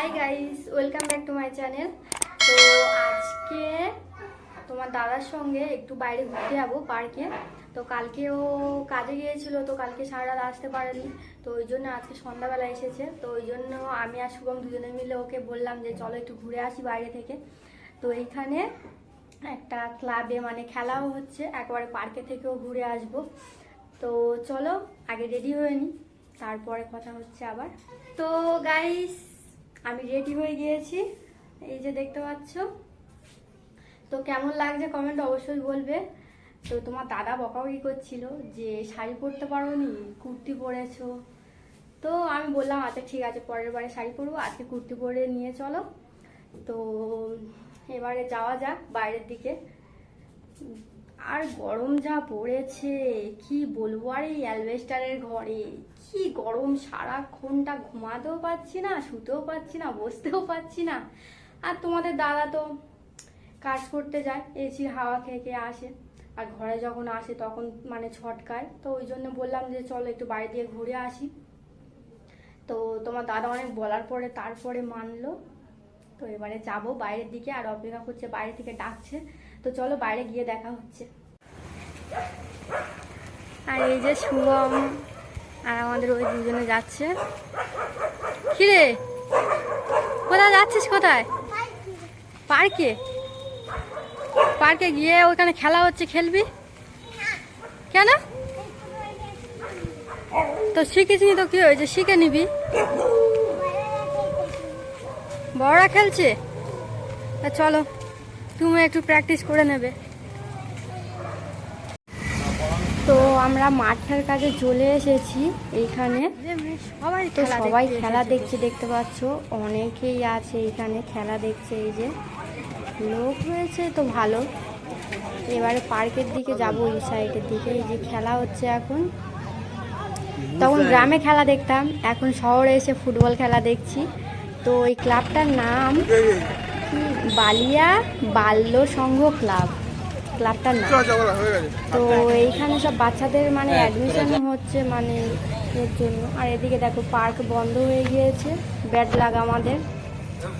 Hi guys welcome back to my channel তো আজকে তোমার দাদার সঙ্গে একটু বাইরে ঘুরতে যাব পার্কে। তো কালকে ও কাজে গিয়েছিল, তো কালকে সারা রাত আসতে পারেনি। তো ওই জন্য আজকে সন্ধ্যাবেলা এসেছে। তো ওই জন্য আমি আর শুভম দুজনে মিলে ওকে বললাম যে, চলো একটু ঘুরে আসি বাইরে থেকে। তো এইখানে একটা ক্লাবে মানে খেলাও হচ্ছে। একবারে পার্কে থেকেও ঘুরে আসব। তো চলো, আগে রেডি হয়ে নি, তারপরে কথা হচ্ছে আবার। তো গাইস আমি রেডি হয়ে গিয়েছি। এই যে দেখতে পাচ্ছ। তো কেমন লাগছে কমেন্ট অবশ্যই বলবে। তো তোমার দাদা বকাবকি করছিল যে, শাড়ি পরতে পারো নি কুর্তি পরেছো। তো আমি বললাম আচ্ছা ঠিক আছে, পরের বারে শাড়ি পরবো, আজকে কুর্তি পরে নিয়ে চলো। তো এবারে যাওয়া যাক বাইরের দিকে। আর গরম যা পড়েছে, কি বলব? আর এই অ্যালবেস্টারের ঘরে কি গরম? সারাক্ষণটা ঘুমাতেও পাচ্ছি না, শুতেও পাচ্ছি না, বসতেও পাচ্ছি না। আর তোমাদের দাদা তো কাজ করতে যায় এসির হাওয়া খেয়ে খেয়ে আসে। আর ঘরে যখন আসে তখন মানে ছটকায়। তো ওই জন্য বললাম যে চলো একটু বাইরে দিয়ে ঘুরে আসি। তো তোমার দাদা অনেক বলার পরে তারপরে মানলো। তো এবারে যাব বাইরের দিকে আর অপেক্ষা করছে, বাইরে থেকে ডাকছে। তো চলো বাইরে গিয়ে দেখা হচ্ছে। আর এই যে শুভম আর আমাদের ওই দুজনে যাচ্ছে। কিরে? কোথায় যাচ্ছিস কোথায়? পার্কে? পার্কে গিয়ে ওখানে খেলা হচ্ছে, খেলবি? কেন? তো শিখিস নি তো কি হয়েছে? শিখে নিবি। বড়রা খেলছে? চলো, তুমি একটু প্র্যাকটিস করে নেবে তো আমরা মাঠের কাছে চলে এসেছি এইখানে। সবাই তো সবাই খেলা দেখছে দেখতে পাচ্ছ অনেকেই আছে এইখানে খেলা দেখছে এই যে। লোক রয়েছে তো ভালো। এবারে পার্কের দিকে যাব এই সাইডের দিকে এই যে খেলা হচ্ছে এখন। তখন গ্রামে খেলা দেখতাম এখন শহরে এসে ফুটবল খেলা দেখছি। তো এই ক্লাবটার নাম বালিয়া বাল্য সংঘ ক্লাব। ক্লাবটার নাম তো এইখানে সব বাচ্চাদের মানে অ্যাডমিশন হচ্ছে মানে এর জন্য। আর এদিকে দেখো পার্ক বন্ধ হয়ে গিয়েছে। ব্যাট লাগ আমাদের।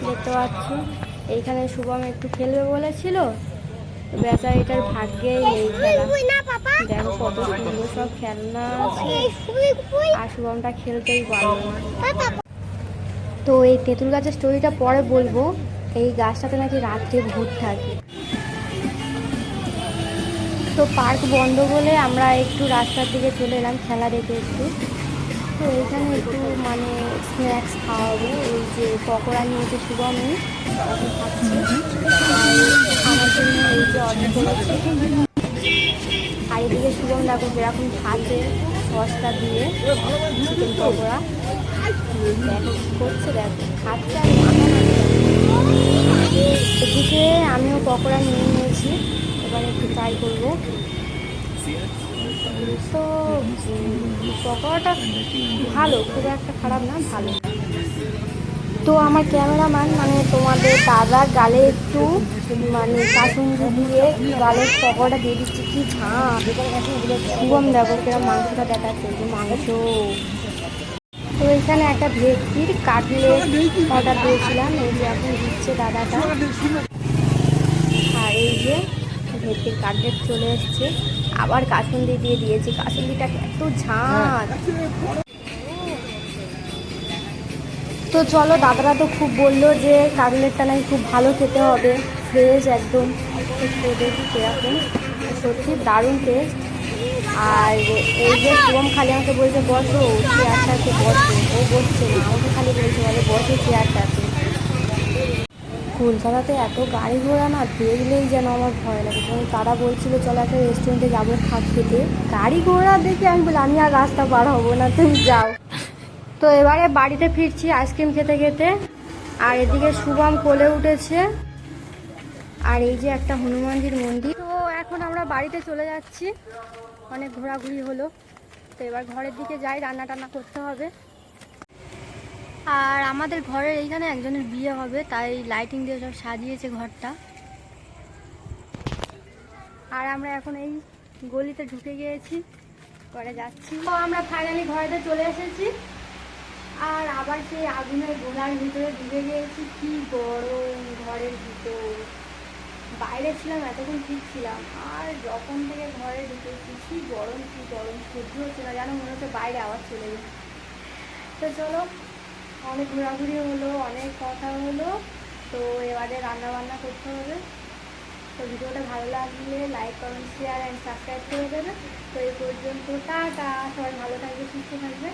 দেখতে পাচ্ছি। এইখানে শুভম একটু খেলবে বলেছিল। তো বেচারা এটার ভাগ্যেই নেই খেলা। দেখো কত সুন্দর সব খেলনা আছে। আর শুভমটা খেলতেই পারল না। তো এই তেঁতুল গাছের স্টোরিটা পরে বলব। এই গাছটাতে নাকি রাত্রে ভূত থাকে। তো পার্ক বন্ধ বলে আমরা একটু রাস্তার দিকে চলে এলাম খেলা দেখে একটু। তো এখানে একটু মানে স্ন্যাক্স খাওয়াবো। এই যে পকোড়া নিয়েছে শুভমি আমার জন্য এই যে অর্ডার করেছে আর এদিকে শুভম দেখো যেরকম খাচ্ছে সসটা দিয়ে চিকেন পকোড়া। দেখো করছে, দেখো, খাচ্ছে আর এদিকে আমিও পকোড়া নিয়ে নিয়েছি। এবার একটু ট্রাই করব। তো পকোড়াটা ভালো, খুব একটা খারাপ না, ভালো। তো আমার ক্যামেরাম্যান মানে তোমাদের দাদার গালে একটু মানে কাসুন্দি দিয়ে গালের পকোড়া দিয়ে দিচ্ছে। কি ঝাঁপ শুভম দেখো কিরম মাংসটা দেখাচ্ছে যে মাংস। তো এখানে একটা ভেটকির কাটলেট অর্ডার দিয়েছিলাম, এই যে এখন দিচ্ছে দাদাটা। আর এই যে ভেটকির কাটলেট চলে এসছে। আবার কাসুন্দি দিয়ে দিয়েছে। কাসুন্দিটা এত ঝাঁক তো চলো, দাদারা তো খুব বলল যে কাটলেটটা নাকি খুব ভালো খেতে হবে। ফ্রেশ একদম। দেখি সত্যি দারুণ টেস্ট আর এই যে শুভম খালি আমাকে বলছে, বসো চেয়ারটাতে বসো। ও বসছে না। আমাকে খালি বলছে বলে বসো চেয়ারটাতে কলকাতাতে এত গাড়ি ঘোড়া না দেখলেই যেন আমার ভয় লাগে। কারণ তারা বলছিল, চলো একটা রেস্টুরেন্টে যাব খাট খেতে। গাড়ি ঘোড়া দেখে আমি বলি আমি আর রাস্তা পার হব না, তুমি যাও। তো এবারে বাড়িতে ফিরছি আইসক্রিম খেতে খেতে। আর এদিকে শুভম কোলে উঠেছে। আর এই যে একটা হনুমানজির মন্দির। তো এখন আমরা বাড়িতে চলে যাচ্ছি। অনেক ঘোরাঘুরি হলো। তো এবার ঘরের দিকে যাই রান্না টান্না করতে হবে। আর আমাদের ঘরের এইখানে একজনের বিয়ে হবে, তাই লাইটিং দিয়ে সব সাজিয়েছে ঘরটা। আর আমরা এখন এই গলিতে ঢুকে গিয়েছি, ঘরে যাচ্ছি। তো আমরা ফাইনালি ঘরেতে চলে এসেছি। আর আবার সেই আগুনের গোলার ভিতরে ঢুকে গিয়েছি। কি গরম ঘরের ভিতর। বাইরে ছিলাম, এতক্ষণ ঠিক ছিলাম। আর যখন থেকে ঘরে ঢুকেছি, কি গরম কি গরম সহ্য হচ্ছে না, যেন মনে হচ্ছে বাইরে আবার চলে গেছে তো চলো অনেক ঘোরাঘুরি হলো, অনেক কথা হলো। তো এবারে রান্না বান্না করতে হবে। তো ভিডিওটা ভালো লাগলে like comment share and subscribe করে দেবে তো এই পর্যন্ত, টাটা। সবাই ভালো থাকবে, সুস্থ থাকবে।